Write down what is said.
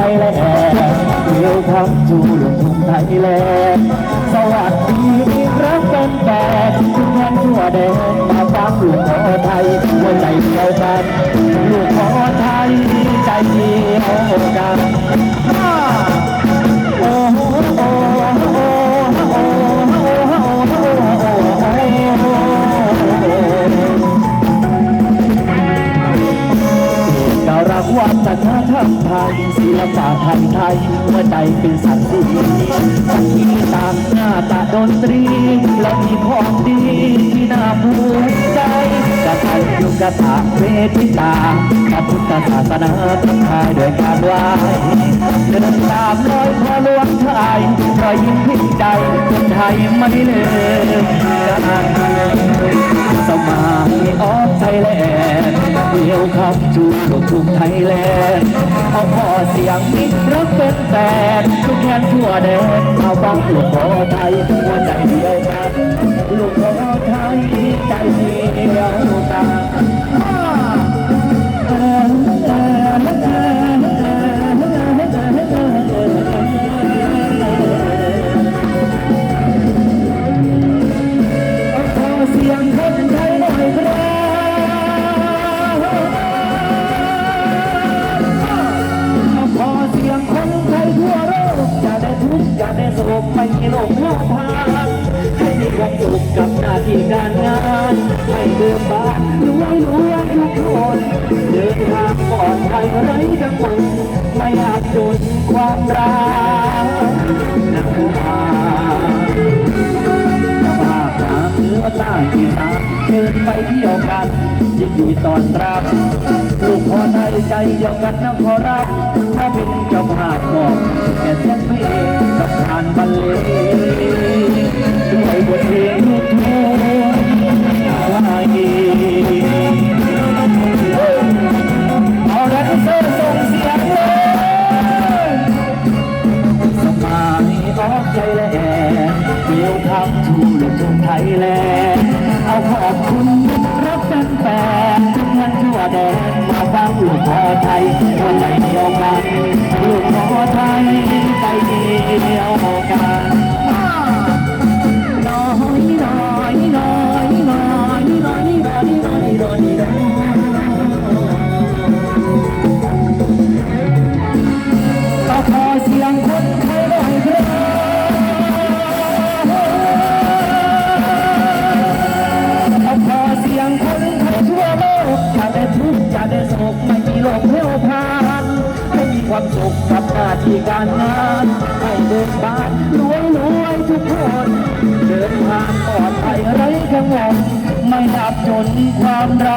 ไทยแลนด์เร็วทำจูลงทุ่งไทยแลนด์สวัสดีมีรักเป็นแฟนทุกแห่งทั่วแดนมาฟังลูกขอไทยหัวใจเดียวกันลูกขอไทยใจเดียวกัน ธรรมไทยศิลปะไทยไทยเมื่อใจเป็นสันติสักทีตางหน้าตาดนตรี และมีของดีที่น่าภูมิใจกระไทยยุกถาเวทิตาพระพุทธศาสนาทักทายด้วยการไหว้เดินตามรอยพ่อหลวงไทยรอยยิ้มพิใจคนไทยไม่เลืมกันสมัยออกไทยแลนด์เดียวับจูลูกทุ่งไทยแลนด์เอาพอเสียงมิตรรักเป็นแฟนทุกแขนทั่วแดนเอาฟังลูกขอไทยหัวใจเดียวกันลูกขอไทยใจเดียวกันขอเสียงคนไทย ทางปลอดภัยไร้กังวลไม่อาจโดนความรักนักมาภาคกลางเหนือใต้อีสานเดินไปเที่ยวกันยินดีต้อนรับลูกพอไทยใจเดียวกันนะขอรับถ้าเป็นเจ้าภาพก็แต่ ทุ่งไทยแลนด์เอาขอบคุณรักกันแฟนทุกท่านทั่วแดนมาฟังลูกขอไทยาที่การงานให้เดินบ้านรวยรวยทุกคน เดินทางปลอดภัยไร้กังวลไม่ดับจนความรั